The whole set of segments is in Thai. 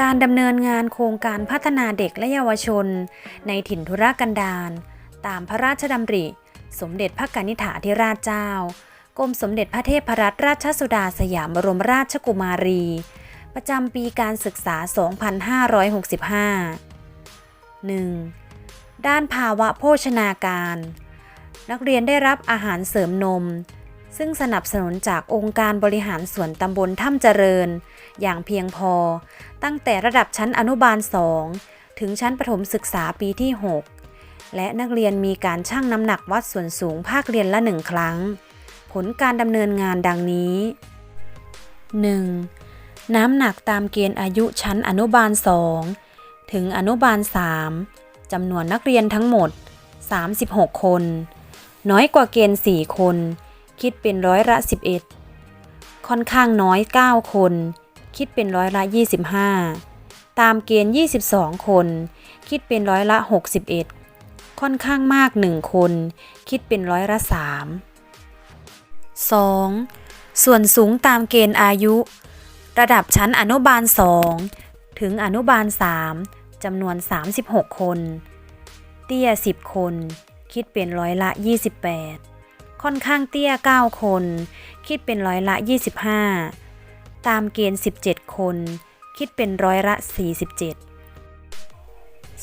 การดำเนินงานโครงการพัฒนาเด็กและเยาวชน ในถิ่นธุรกันดารตามพระราชดำริ สมเด็จพระกนิษฐาธิราชเจ้ากรมสมเด็จพระเทพรัตนราชสุดาสยามบรมราชกุมารี ประจำปีการศึกษา 2565 1. ด้านภาวะโภชนาการ นักเรียนได้รับอาหารเสริมนม ซึ่งสนับสนุนจากองค์การบริหารส่วนตำบลถ้ำเจริญ อย่างเพียงพอ ตั้งแต่ระดับชั้นอนุบาล 2 ถึงชั้นประถมศึกษาปีที่ 6 และนักเรียนมีการชั่งน้ำหนักวัดส่วนสูงภาคเรียนละหนึ่งครั้ง ผลการดำเนินงานดังนี้ 1. น้ำหนักตามเกณฑ์อายุชั้นอนุบาล 2 ถึงอนุบาล 3จำนวนนักเรียนทั้งหมด 36 คน น้อยกว่าเกณฑ์ 4 คน คิดเป็นร้อยละ 11 ค่อนข้างน้อย 9 คน คิดเป็นร้อยละ 25 ตามเกณฑ์ 22 คน คิดเป็นร้อยละ 61 ค่อนข้างมาก 1 คน คิดเป็นร้อยละ 3 2. ส่วนสูงตามเกณฑ์อายุ ระดับชั้นอนุบาล 2 ถึงอนุบาล 3จำนวน 36 คน เตี้ย 10 คน คิดเป็นร้อยละ 28 ค่อนข้างเตี้ย 9 คน คิดเป็นร้อยละ 25 ตามเกณฑ์ 17 คน คิดเป็นร้อยละ 47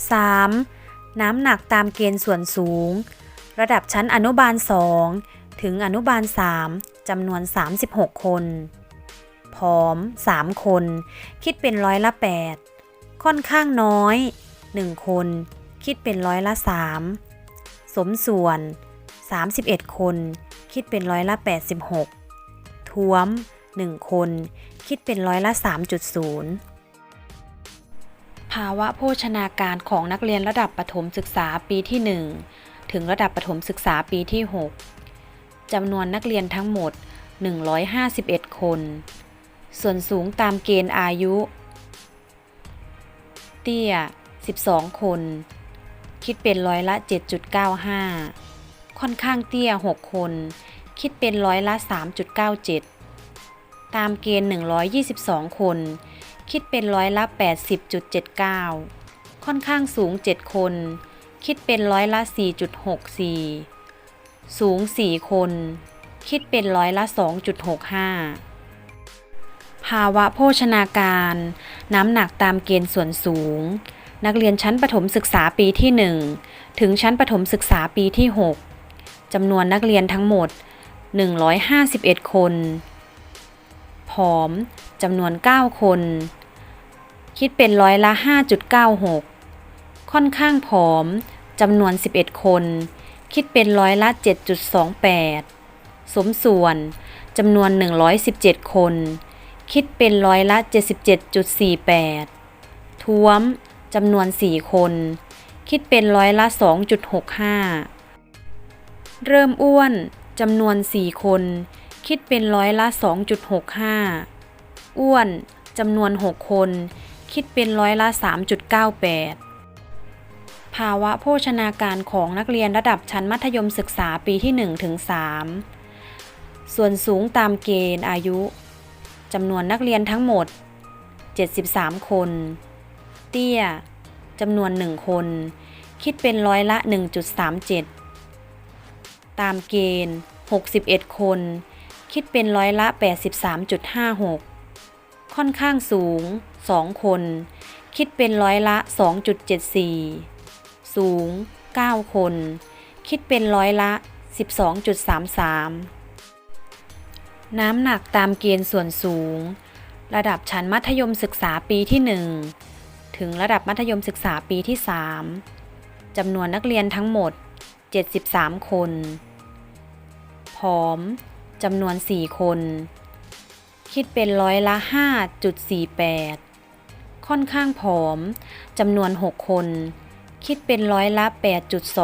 3. น้ำหนักตามเกณฑ์ส่วนสูง ระดับชั้นอนุบาล 2 ถึงอนุบาล 3จำนวน 36 คน ผอม 3 คน คิดเป็นร้อยละ 8 ค่อนข้างน้อย 1 คน คิดเป็นร้อยละ 3 สมส่วน 31 คน คิดเป็นร้อยละ 86 ท้วม 1 คน คิดเป็นร้อยละ 3.0 ภาวะโภชนาการของนักเรียนระดับประถมศึกษาปีที่ 1 ถึงระดับประถมศึกษาปีที่ 6 จำนวนนักเรียนทั้งหมด 151 คน ส่วนสูงตามเกณฑ์อายุ เตี้ย 12 คนคิดเป็นร้อยละ 7.95 ค่อนข้างเตี้ย 6 คน คิดเป็นร้อยละ 3.97 ตามเกณฑ์ 122 คน คิดเป็นร้อยละ 80.79 ค่อนข้างสูง 7 คน คิดเป็นร้อยละ 4.64 สูง 4 คน คิดเป็นร้อยละ 2.65ภาวะโภชนาการ น้ำหนักตามเกณฑ์ส่วนสูง นักเรียนชั้นประถมศึกษาปีที่ 1 ถึงชั้นประถมศึกษาปีที่ 6 จำนวนนักเรียนทั้งหมด 151 คน ผอมจำนวน 9 คน คิดเป็นร้อยละ 5.96 ค่อนข้างผอมจำนวน 11 คน คิดเป็นร้อยละ 7.28 สมส่วนจำนวน 117 คน คิดเป็นร้อยละ 77.48 ท้วมจำนวน 4 คน คิดเป็นร้อยละ 2.65 เริ่มอ้วนจำนวน 4 คน คิดเป็นร้อยละ 2.65 อ้วนจำนวน 6 คน คิดเป็นร้อยละ 3.98 ภาวะโภชนาการของนักเรียนระดับชั้นมัธยมศึกษาปีที่1ถึง3ส่วนสูงตามเกณฑ์อายุจำนวนนักเรียนทั้งหมด 73 คน เตี้ยจำนวน 1 คน คิดเป็นร้อยละ 1.37 ตามเกณฑ์ 61 คน คิดเป็นร้อยละ 83.56 ค่อนข้างสูง 2 คน คิดเป็นร้อยละ 2.74 สูง 9 คน คิดเป็นร้อยละ 12.33 น้ำหนักตามเกณฑ์ส่วนสูง ระดับชั้นมัธยมศึกษาปีที่ 1 ถึงระดับมัธยมศึกษาปีที่ 3จำนวนนักเรียนทั้งหมด 73 คน ผอมจำนวน 4 คน คิดเป็นร้อยละ 5.48 ค่อนข้างผอมจำนวน 6 คน คิดเป็นร้อยละ 8.22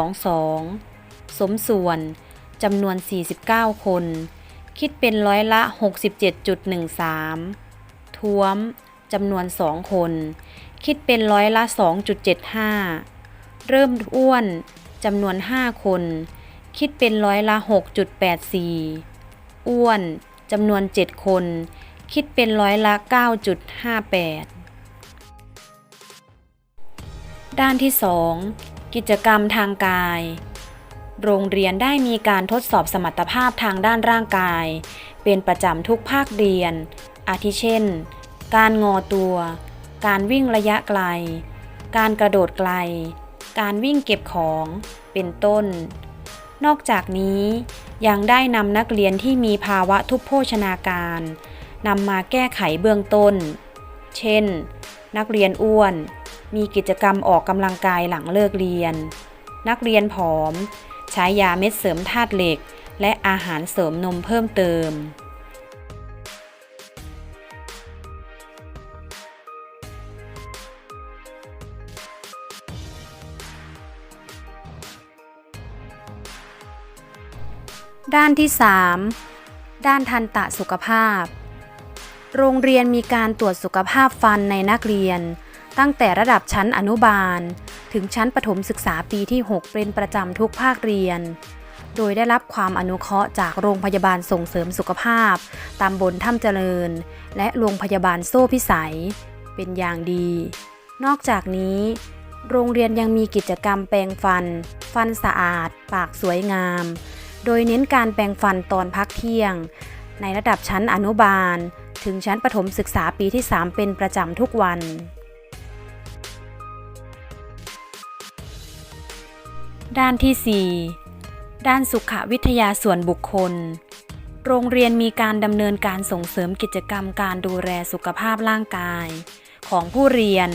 สมส่วนจำนวน 49 คน คิดเป็นร้อยละ 67.13 ท้วมจำนวน 2 คน คิดเป็นร้อยละ 2.75 เริ่มอ้วนจำนวน 5 คน คิดเป็นร้อยละ 6.84 อ้วนจำนวน 7 คน คิดเป็นร้อยละ 9.58 ด้านที่ 2 กิจกรรมทางกาย โรงเรียนได้มีการทดสอบสมรรถภาพทางด้านร่างกาย เป็นประจำทุกภาคเรียน อาทิเช่น การงอตัว การวิ่งระยะไกล การกระโดดไกล การวิ่งเก็บของ เป็นต้น นอกจากนี้ยังได้นำนักเรียนที่มีภาวะทุพโภชนาการนำมาแก้ไขเบื้องต้น เช่น นักเรียนอ้วน มีกิจกรรมออกกำลังกายหลังเลิกเรียน นักเรียนผอม ใช้ยาเม็ดเสริมธาตุเหล็ก และอาหารเสริมนมเพิ่มเติม ด้านที่ 3 ด้านทันตะสุขภาพ โรงเรียนมีการตรวจสุขภาพฟันในนักเรียน ตั้งแต่ระดับชั้นอนุบาล ถึงชั้นประถมศึกษาปีที่ 6 เป็นประจำทุกภาคเรียน โดยได้รับความอนุเคราะห์จากโรงพยาบาลส่งเสริมสุขภาพ ตำบลถ้ำเจริญ และโรงพยาบาลโซ่พิสัย เป็นอย่างดี นอกจากนี้โรงเรียนยังมีกิจกรรมแปรงฟัน ฟันสะอาด ปากสวยงาม โดยเน้นการแปรงฟันตอนพักเที่ยง ในระดับชั้นอนุบาล ถึงชั้นประถมศึกษาปีที่ 3 เป็นประจำทุกวัน ด้านที่ 4 ด้านสุขวิทยาส่วนบุคคล โรงเรียนมีการดำเนินการส่งเสริมกิจกรรมการดูแลสุขภาพร่างกาย ของผู้เรียน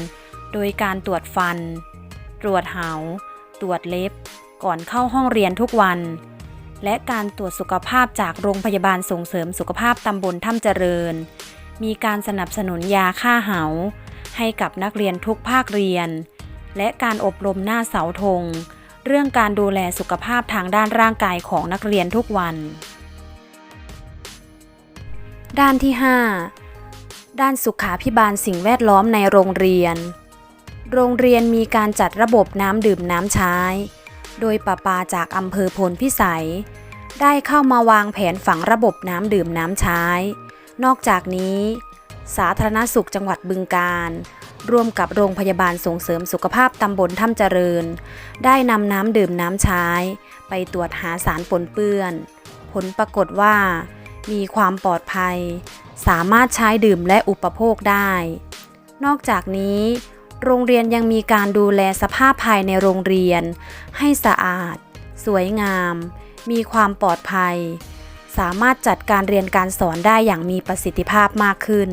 โดยการตรวจฟัน ตรวจเหา ตรวจเล็บ ก่อนเข้าห้องเรียนทุกวัน และการตรวจสุขภาพจากโรงพยาบาลส่งเสริมสุขภาพตำบลถ้ำเจริญ มีการสนับสนุนยาฆ่าเหา ให้กับนักเรียนทุกภาคเรียน และการอบรมหน้าเสาธง เรื่องการดูแลสุขภาพทางด้านร่างกายของนักเรียนทุกวัน ด้านที่ 5 ด้านสุขาพิบาลสิ่งแวดล้อมในโรงเรียน โรงเรียนมีการจัดระบบน้ำดื่มน้ำใช้ โดยประปาจากอำเภอพลพิสัย ได้เข้ามาวางแผนฝังระบบน้ำดื่มน้ำใช้ นอกจากนี้ สาธารณสุขจังหวัดบึงกาฬร่วมกับโรงพยาบาลส่งเสริมสุขภาพตำบลถ้ำเจริญ ได้นำน้ำดื่มน้ำใช้ ไปตรวจหาสารปนเปื้อน ผลปรากฏว่า มีความปลอดภัย สามารถใช้ดื่มและอุปโภคได้ นอกจากนี้ โรงเรียนยังมีการดูแลสภาพภายในโรงเรียน ให้สะอาด สวยงาม มีความปลอดภัย สามารถจัดการเรียนการสอนได้อย่างมีประสิทธิภาพมากขึ้น